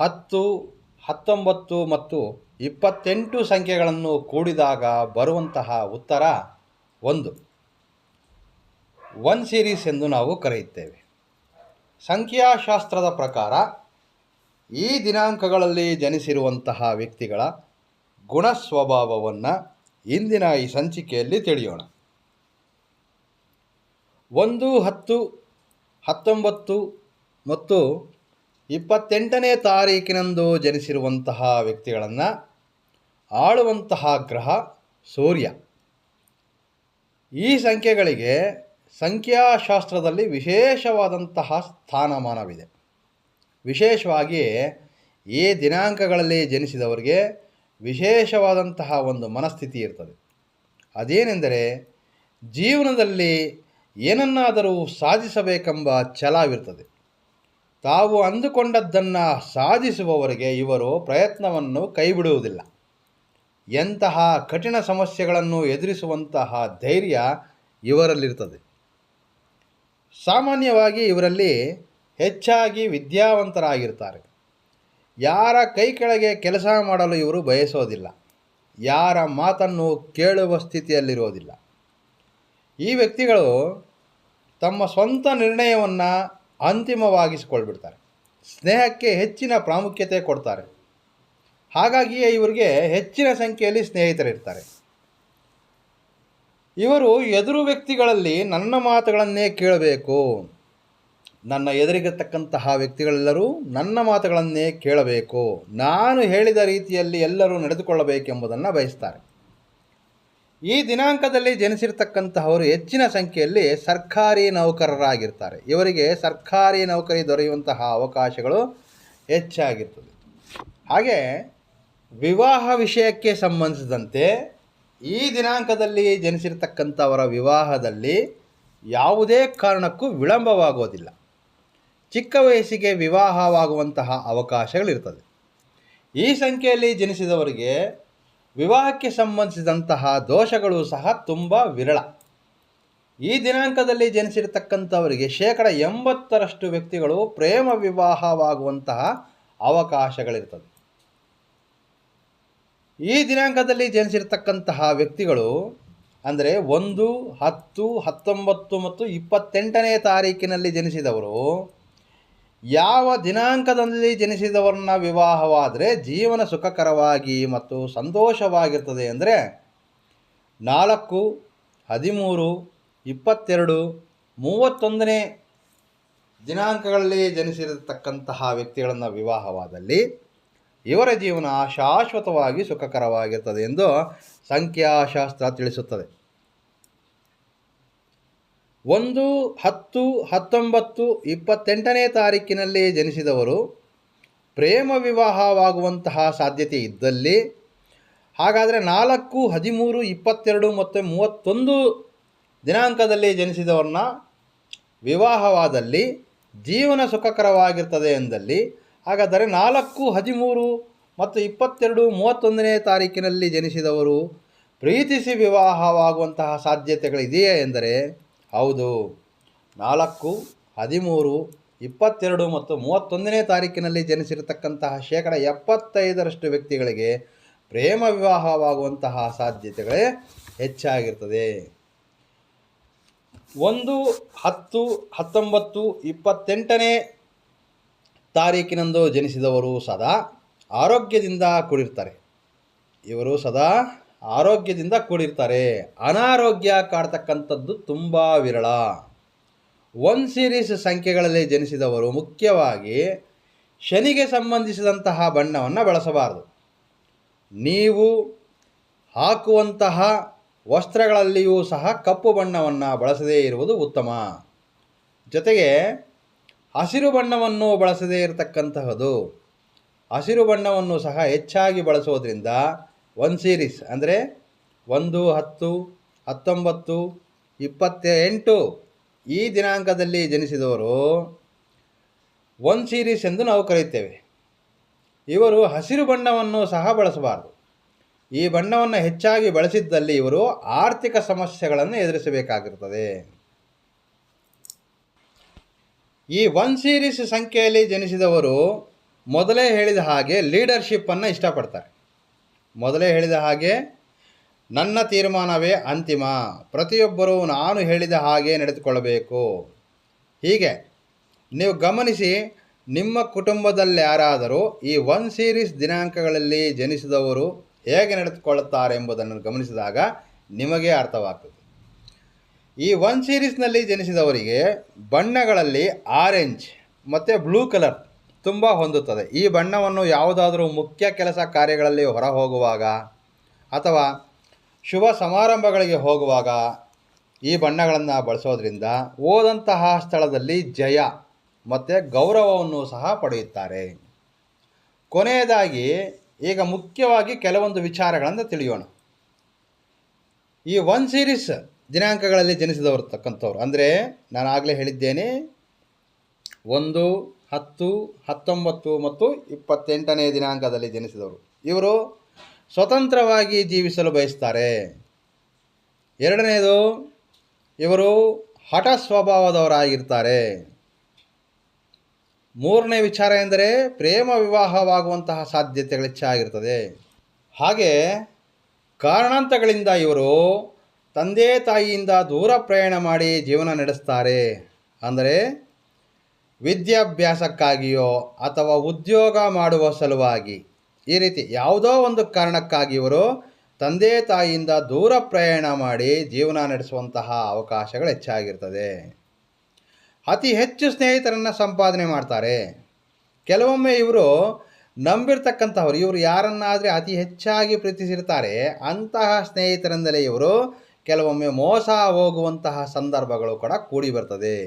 ಹತ್ತು, ಹತ್ತೊಂಬತ್ತು ಮತ್ತು ಇಪ್ಪತ್ತೆಂಟು ಸಂಖ್ಯೆಗಳನ್ನು ಕೂಡಿದಾಗ ಬರುವಂತಹ ಉತ್ತರ ಒಂದು. ಒನ್ ಸೀರೀಸ್ ಎಂದು ನಾವು ಕರೆಯುತ್ತೇವೆ. ಸಂಖ್ಯಾಶಾಸ್ತ್ರದ ಪ್ರಕಾರ ಈ ದಿನಾಂಕಗಳಲ್ಲಿ ಜನಿಸಿರುವಂತಹ ವ್ಯಕ್ತಿಗಳ ಗುಣ ಸ್ವಭಾವವನ್ನು ಇಂದಿನ ಈ ಸಂಚಿಕೆಯಲ್ಲಿ ತಿಳಿಯೋಣ. ಒಂದು, ಹತ್ತು, ಹತ್ತೊಂಬತ್ತು ಮತ್ತು ಇಪ್ಪತ್ತೆಂಟನೇ ತಾರೀಕಿನಂದು ಜನಿಸಿರುವಂತಹ ವ್ಯಕ್ತಿಗಳನ್ನು ಆಳುವಂತಹ ಗ್ರಹ ಸೂರ್ಯ. ಈ ಸಂಖ್ಯೆಗಳಿಗೆ ಸಂಖ್ಯಾಶಾಸ್ತ್ರದಲ್ಲಿ ವಿಶೇಷವಾದಂತಹ ಸ್ಥಾನಮಾನವಿದೆ. ವಿಶೇಷವಾಗಿ ಈ ದಿನಾಂಕಗಳಲ್ಲಿ ಜನಿಸಿದವರಿಗೆ ವಿಶೇಷವಾದಂತಹ ಒಂದು ಮನಸ್ಥಿತಿ ಇರ್ತದೆ. ಅದೇನೆಂದರೆ ಜೀವನದಲ್ಲಿ ಏನನ್ನಾದರೂ ಸಾಧಿಸಬೇಕೆಂಬ ಛಲವಿರ್ತದೆ. ತಾವು ಅಂದುಕೊಂಡದ್ದನ್ನು ಸಾಧಿಸುವವರಿಗೆ ಇವರು ಪ್ರಯತ್ನವನ್ನು ಕೈಬಿಡುವುದಿಲ್ಲ. ಎಂತಹ ಕಠಿಣ ಸಮಸ್ಯೆಗಳನ್ನು ಎದುರಿಸುವಂತಹ ಧೈರ್ಯ ಇವರಲ್ಲಿರ್ತದೆ. ಸಾಮಾನ್ಯವಾಗಿ ಇವರಲ್ಲಿ ಹೆಚ್ಚಾಗಿ ವಿದ್ಯಾವಂತರಾಗಿರ್ತಾರೆ. ಯಾರ ಕೈ ಕೆಳಗೆ ಕೆಲಸ ಮಾಡಲು ಇವರು ಬಯಸೋದಿಲ್ಲ. ಯಾರ ಮಾತನ್ನು ಕೇಳುವ ಸ್ಥಿತಿಯಲ್ಲಿರೋದಿಲ್ಲ. ಈ ವ್ಯಕ್ತಿಗಳು ತಮ್ಮ ಸ್ವಂತ ನಿರ್ಣಯವನ್ನು ಅಂತಿಮವಾಗಿಸಿಕೊಳ್ಬಿಡ್ತಾರೆ. ಸ್ನೇಹಕ್ಕೆ ಹೆಚ್ಚಿನ ಪ್ರಾಮುಖ್ಯತೆ ಕೊಡ್ತಾರೆ. ಹಾಗಾಗಿಯೇ ಇವರಿಗೆ ಹೆಚ್ಚಿನ ಸಂಖ್ಯೆಯಲ್ಲಿ ಸ್ನೇಹಿತರಿರ್ತಾರೆ. ಇವರು ಎದುರು ವ್ಯಕ್ತಿಗಳಲ್ಲಿ ನನ್ನ ಮಾತುಗಳನ್ನೇ ಕೇಳಬೇಕು. ನನ್ನ ಎದುರಿಗಿರ್ತಕ್ಕಂತಹ ವ್ಯಕ್ತಿಗಳೆಲ್ಲರೂ ನನ್ನ ಮಾತುಗಳನ್ನೇ ಕೇಳಬೇಕು. ನಾನು ಹೇಳಿದ ರೀತಿಯಲ್ಲಿ ಎಲ್ಲರೂ ನಡೆದುಕೊಳ್ಳಬೇಕೆಂಬುದನ್ನು ಬಯಸ್ತಾರೆ. ಈ ದಿನಾಂಕದಲ್ಲಿ ಜನಿಸಿರ್ತಕ್ಕಂತಹವರು ಹೆಚ್ಚಿನ ಸಂಖ್ಯೆಯಲ್ಲಿ ಸರ್ಕಾರಿ ನೌಕರರಾಗಿರ್ತಾರೆ. ಇವರಿಗೆ ಸರ್ಕಾರಿ ನೌಕರಿ ದೊರೆಯುವಂತಹ ಅವಕಾಶಗಳು ಹೆಚ್ಚಾಗಿರ್ತದೆ. ಹಾಗೆ ವಿವಾಹ ವಿಷಯಕ್ಕೆ ಸಂಬಂಧಿಸಿದಂತೆ ಈ ದಿನಾಂಕದಲ್ಲಿ ಜನಿಸಿರ್ತಕ್ಕಂಥವರ ವಿವಾಹದಲ್ಲಿ ಯಾವುದೇ ಕಾರಣಕ್ಕೂ ವಿಳಂಬವಾಗೋದಿಲ್ಲ ಚಿಕ್ಕ ವಯಸ್ಸಿಗೆ ವಿವಾಹವಾಗುವಂತಹ ಅವಕಾಶಗಳಿರ್ತದೆ. ಈ ಸಂಖ್ಯೆಯಲ್ಲಿ ಜನಿಸಿದವರಿಗೆ ವಿವಾಹಕ್ಕೆ ಸಂಬಂಧಿಸಿದಂತಹ ದೋಷಗಳು ಸಹ ತುಂಬ ವಿರಳ. ಈ ದಿನಾಂಕದಲ್ಲಿ ಜನಿಸಿರತಕ್ಕಂಥವರಿಗೆ ಶೇಕಡ ಎಂಬತ್ತರಷ್ಟು ವ್ಯಕ್ತಿಗಳು ಪ್ರೇಮ ವಿವಾಹವಾಗುವಂತಹ ಅವಕಾಶಗಳಿರ್ತದೆ ಈ ದಿನಾಂಕದಲ್ಲಿ ಜನಿಸಿರ್ತಕ್ಕಂತಹ ವ್ಯಕ್ತಿಗಳು ಅಂದರೆ ಒಂದು, ಹತ್ತು, ಹತ್ತೊಂಬತ್ತು ಮತ್ತು ಇಪ್ಪತ್ತೆಂಟನೇ ತಾರೀಕಿನಲ್ಲಿ ಜನಿಸಿದವರು ಯಾವ ದಿನಾಂಕದಲ್ಲಿ ಜನಿಸಿದವರನ್ನ ವಿವಾಹವಾದರೆ ಜೀವನ ಸುಖಕರವಾಗಿ ಮತ್ತು ಸಂತೋಷವಾಗಿರ್ತದೆ ಅಂದರೆ ನಾಲ್ಕು, ಹದಿಮೂರು, ಇಪ್ಪತ್ತೆರಡು, ಮೂವತ್ತೊಂದನೇ ದಿನಾಂಕಗಳಲ್ಲಿ ಜನಿಸಿರತಕ್ಕಂತಹ ವ್ಯಕ್ತಿಗಳನ್ನು ವಿವಾಹವಾದಲ್ಲಿ ಇವರ ಜೀವನ ಶಾಶ್ವತವಾಗಿ ಸುಖಕರವಾಗಿರ್ತದೆ ಎಂದು ಸಂಖ್ಯಾಶಾಸ್ತ್ರ ತಿಳಿಸುತ್ತದೆ. ಒಂದು, ಹತ್ತು, ಹತ್ತೊಂಬತ್ತು, ಇಪ್ಪತ್ತೆಂಟನೇ ತಾರೀಕಿನಲ್ಲಿ ಜನಿಸಿದವರು ಪ್ರೇಮ ವಿವಾಹವಾಗುವಂತಹ ಸಾಧ್ಯತೆ ಇದ್ದಲ್ಲಿ, ಹಾಗಾದರೆ ನಾಲ್ಕು, ಹದಿಮೂರು, ಇಪ್ಪತ್ತೆರಡು ಮತ್ತು ಮೂವತ್ತೊಂದು ದಿನಾಂಕದಲ್ಲಿ ಜನಿಸಿದವರನ್ನ ವಿವಾಹವಾದಲ್ಲಿ ಜೀವನ ಸುಖಕರವಾಗಿರ್ತದೆ ಎಂದಲ್ಲಿ, ಹಾಗಾದರೆ ನಾಲ್ಕು, ಹದಿಮೂರು ಮತ್ತು ಇಪ್ಪತ್ತೆರಡು, ಮೂವತ್ತೊಂದನೇ ತಾರೀಕಿನಲ್ಲಿ ಜನಿಸಿದವರು ಪ್ರೀತಿಸಿ ವಿವಾಹವಾಗುವಂತಹ ಸಾಧ್ಯತೆಗಳಿದೆಯೇ ಎಂದರೆ ಹೌದು. ನಾಲ್ಕು, ಹದಿಮೂರು, ಇಪ್ಪತ್ತೆರಡು ಮತ್ತು ಮೂವತ್ತೊಂದನೇ ತಾರೀಕಿನಲ್ಲಿ ಜನಿಸಿರತಕ್ಕಂತಹ ಶೇಕಡ ಎಪ್ಪತ್ತೈದರಷ್ಟು ವ್ಯಕ್ತಿಗಳಿಗೆ ಪ್ರೇಮ ವಿವಾಹವಾಗುವಂತಹ ಸಾಧ್ಯತೆಗಳೇ ಹೆಚ್ಚಾಗಿರ್ತದೆ. ಒಂದು, ಹತ್ತು, ಹತ್ತೊಂಬತ್ತು, ಇಪ್ಪತ್ತೆಂಟನೇ ತಾರೀಕಿನಂದು ಜನಿಸಿದವರು ಸದಾ ಆರೋಗ್ಯದಿಂದ ಕೂಡಿರ್ತಾರೆ. ಇವರು ಸದಾ ಆರೋಗ್ಯದಿಂದ ಕೂಡಿರ್ತಾರೆ. ಅನಾರೋಗ್ಯ ಕಾಡ್ತಕ್ಕಂಥದ್ದು ತುಂಬ ವಿರಳ. ಒನ್ ಸೀರೀಸ್ ಸಂಖ್ಯೆಗಳಲ್ಲಿ ಜನಿಸಿದವರು ಮುಖ್ಯವಾಗಿ ಶನಿಗೆ ಸಂಬಂಧಿಸಿದಂತಹ ಬಣ್ಣವನ್ನು ಬಳಸಬಾರದು. ನೀವು ಹಾಕುವಂತಹ ವಸ್ತ್ರಗಳಲ್ಲಿಯೂ ಸಹ ಕಪ್ಪು ಬಣ್ಣವನ್ನು ಬಳಸದೇ ಇರುವುದು ಉತ್ತಮ. ಜೊತೆಗೆ ಹಸಿರು ಬಣ್ಣವನ್ನು ಬಳಸದೇ ಇರತಕ್ಕಂತಹದು. ಹಸಿರು ಬಣ್ಣವನ್ನು ಸಹ ಹೆಚ್ಚಾಗಿ ಬಳಸೋದ್ರಿಂದ ಒನ್ ಸೀರೀಸ್ ಅಂದರೆ ಒಂದು, ಹತ್ತು, ಹತ್ತೊಂಬತ್ತು ಇಪ್ಪತ್ತ ಎಂಟು ಈ ದಿನಾಂಕದಲ್ಲಿ ಜನಿಸಿದವರು ಒನ್ ಸೀರೀಸ್ ಎಂದು ನಾವು ಕರೆಯುತ್ತೇವೆ. ಇವರು ಹಸಿರು ಬಣ್ಣವನ್ನು ಸಹ ಬಳಸಬಾರದು. ಈ ಬಣ್ಣವನ್ನು ಹೆಚ್ಚಾಗಿ ಬಳಸಿದ್ದಲ್ಲಿ ಇವರು ಆರ್ಥಿಕ ಸಮಸ್ಯೆಗಳನ್ನು ಎದುರಿಸಬೇಕಾಗಿರುತ್ತದೆ. ಈ ಒನ್ ಸೀರೀಸ್ ಸಂಖ್ಯೆಯಲ್ಲಿ ಜನಿಸಿದವರು ಮೊದಲೇ ಹೇಳಿದ ಹಾಗೆ ಲೀಡರ್ಶಿಪ್ಪನ್ನು ಇಷ್ಟಪಡ್ತಾರೆ. ಮೊದಲೇ ಹೇಳಿದ ಹಾಗೆ, ನನ್ನ ತೀರ್ಮಾನವೇ ಅಂತಿಮ. ಪ್ರತಿಯೊಬ್ಬರೂ ನಾನು ಹೇಳಿದ ಹಾಗೆ ನಡೆದುಕೊಳ್ಳಬೇಕು. ಹೀಗೆ, ನೀವು ಗಮನಿಸಿ, ನಿಮ್ಮ ಕುಟುಂಬದಲ್ಲಿ ಯಾರಾದರೂ ಈ ಒನ್ ಸೀರೀಸ್ ದಿನಾಂಕಗಳಲ್ಲಿ ಜನಿಸಿದವರು ಹೇಗೆ ನಡೆದುಕೊಳ್ಳುತ್ತಾರೆ ಎಂಬುದನ್ನು ಗಮನಿಸಿದಾಗ ನಿಮಗೆ ಅರ್ಥವಾಗ್ತದೆ. ಈ ಒನ್ ಸೀರೀಸ್ನಲ್ಲಿ ಜನಿಸಿದವರಿಗೆ ಬಣ್ಣಗಳಲ್ಲಿ ಆರೆಂಜ್ ಮತ್ತು ಬ್ಲೂ ಕಲರ್ ತುಂಬ ಹೊಂದುತ್ತದೆ. ಈ ಬಣ್ಣವನ್ನು ಯಾವುದಾದರೂ ಮುಖ್ಯ ಕೆಲಸ ಕಾರ್ಯಗಳಲ್ಲಿ ಹೊರ ಹೋಗುವಾಗ ಅಥವಾ ಶುಭ ಸಮಾರಂಭಗಳಿಗೆ ಹೋಗುವಾಗ ಈ ಬಣ್ಣಗಳನ್ನು ಬಳಸೋದ್ರಿಂದ ಓದಂತಹ ಸ್ಥಳದಲ್ಲಿ ಜಯ ಮತ್ತು ಗೌರವವನ್ನು ಸಹ ಪಡೆಯುತ್ತಾರೆ. ಕೊನೆಯದಾಗಿ ಈಗ ಮುಖ್ಯವಾಗಿ ಕೆಲವೊಂದು ವಿಚಾರಗಳನ್ನು ತಿಳಿಯೋಣ. ಈ ಒನ್ ಸೀರೀಸ್ ದಿನಾಂಕಗಳಲ್ಲಿ ಜನಿಸಿದವರು ತಕ್ಕಂಥವ್ರು. ಅಂದರೆ ನಾನು ಆಗಲೇ ಹೇಳಿದ್ದೇನೆ, ಒಂದು ಹತ್ತು, ಹತ್ತೊಂಬತ್ತು ಮತ್ತು ಇಪ್ಪತ್ತೆಂಟನೇ ದಿನಾಂಕದಲ್ಲಿ ಜನಿಸಿದವರು. ಇವರು ಸ್ವತಂತ್ರವಾಗಿ ಜೀವಿಸಲು ಬಯಸ್ತಾರೆ. ಎರಡನೆಯದು ಇವರು ಹಠ ಸ್ವಭಾವದವರಾಗಿರ್ತಾರೆ. ಮೂರನೇ ವಿಚಾರ ಎಂದರೆ ಪ್ರೇಮ ವಿವಾಹವಾಗುವಂತಹ ಸಾಧ್ಯತೆಗಳು ಹೆಚ್ಚಾಗಿರ್ತದೆ. ಹಾಗೆ ಕಾರಣಾಂತಗಳಿಂದ ಇವರು ತಂದೆ ತಾಯಿಯಿಂದ ದೂರ ಪ್ರಯಾಣ ಮಾಡಿ ಜೀವನ ನಡೆಸ್ತಾರೆ. ಅಂದರೆ ವಿದ್ಯಾಭ್ಯಾಸಕ್ಕಾಗಿಯೋ ಅಥವಾ ಉದ್ಯೋಗ ಮಾಡುವ ಸಲುವಾಗಿ, ಈ ರೀತಿ ಯಾವುದೋ ಒಂದು ಕಾರಣಕ್ಕಾಗಿ ಇವರು ತಂದೆ ತಾಯಿಯಿಂದ ದೂರ ಪ್ರಯಾಣ ಮಾಡಿ ಜೀವನ ನಡೆಸುವಂತಹ ಅವಕಾಶಗಳು ಹೆಚ್ಚಾಗಿರ್ತದೆ. ಅತಿ ಹೆಚ್ಚು ಸ್ನೇಹಿತರನ್ನು ಸಂಪಾದನೆ ಮಾಡ್ತಾರೆ. ಕೆಲವೊಮ್ಮೆ ಇವರು ನಂಬಿರ್ತಕ್ಕಂಥವ್ರು, ಇವರು ಯಾರನ್ನಾದರೆ ಅತಿ ಹೆಚ್ಚಾಗಿ ಪ್ರೀತಿಸಿರ್ತಾರೆ, ಅಂತಹ ಸ್ನೇಹಿತರಿಂದಲೇ ಇವರು ಕೆಲವೊಮ್ಮೆ ಮೋಸ ಹೋಗುವಂತಹ ಸಂದರ್ಭಗಳು ಕೂಡ ಕೂಡಿ ಬರ್ತದೆ.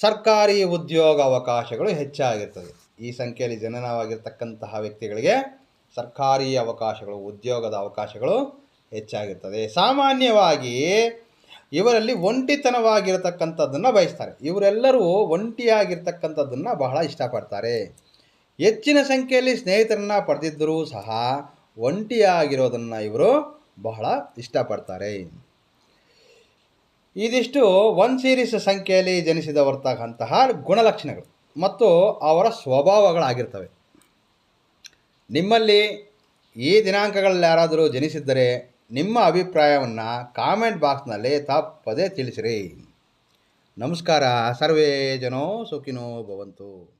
ಸರ್ಕಾರಿ ಉದ್ಯೋಗ ಅವಕಾಶಗಳು ಹೆಚ್ಚಾಗಿರ್ತದೆ. ಈ ಸಂಖ್ಯೆಯಲ್ಲಿ ಜನನವಾಗಿರ್ತಕ್ಕಂತಹ ವ್ಯಕ್ತಿಗಳಿಗೆ ಸರ್ಕಾರಿ ಅವಕಾಶಗಳು, ಉದ್ಯೋಗದ ಅವಕಾಶಗಳು ಹೆಚ್ಚಾಗಿರ್ತದೆ. ಸಾಮಾನ್ಯವಾಗಿ ಇವರಲ್ಲಿ ಒಂಟಿತನವಾಗಿರತಕ್ಕಂಥದ್ದನ್ನು ಬಯಸ್ತಾರೆ. ಇವರೆಲ್ಲರೂ ಒಂಟಿಯಾಗಿರ್ತಕ್ಕಂಥದ್ದನ್ನು ಬಹಳ ಇಷ್ಟಪಡ್ತಾರೆ. ಹೆಚ್ಚಿನ ಸಂಖ್ಯೆಯಲ್ಲಿ ಸ್ನೇಹಿತರನ್ನ ಪಡೆದಿದ್ದರೂ ಸಹ ಒಂಟಿಯಾಗಿರೋದನ್ನು ಇವರು ಬಹಳ ಇಷ್ಟಪಡ್ತಾರೆ. ಇದಿಷ್ಟು ಒನ್ ಸೀರೀಸ್ ಸಂಖ್ಯೆಯಲ್ಲಿ ಜನಿಸಿದವರ್ತಕ್ಕಂತಹ ಗುಣಲಕ್ಷಣಗಳು ಮತ್ತು ಅವರ ಸ್ವಭಾವಗಳಾಗಿರ್ತವೆ. ನಿಮ್ಮಲ್ಲಿ ಈ ದಿನಾಂಕಗಳಲ್ಲಿ ಯಾರಾದರೂ ಜನಿಸಿದ್ದರೆ ನಿಮ್ಮ ಅಭಿಪ್ರಾಯವನ್ನು ಕಾಮೆಂಟ್ ಬಾಕ್ಸ್ನಲ್ಲಿ ತಪ್ಪದೇ ತಿಳಿಸಿರಿ. ನಮಸ್ಕಾರ, ಸರ್ವೇ ಜನೋ ಸುಖಿನೋ ಭವಂತು.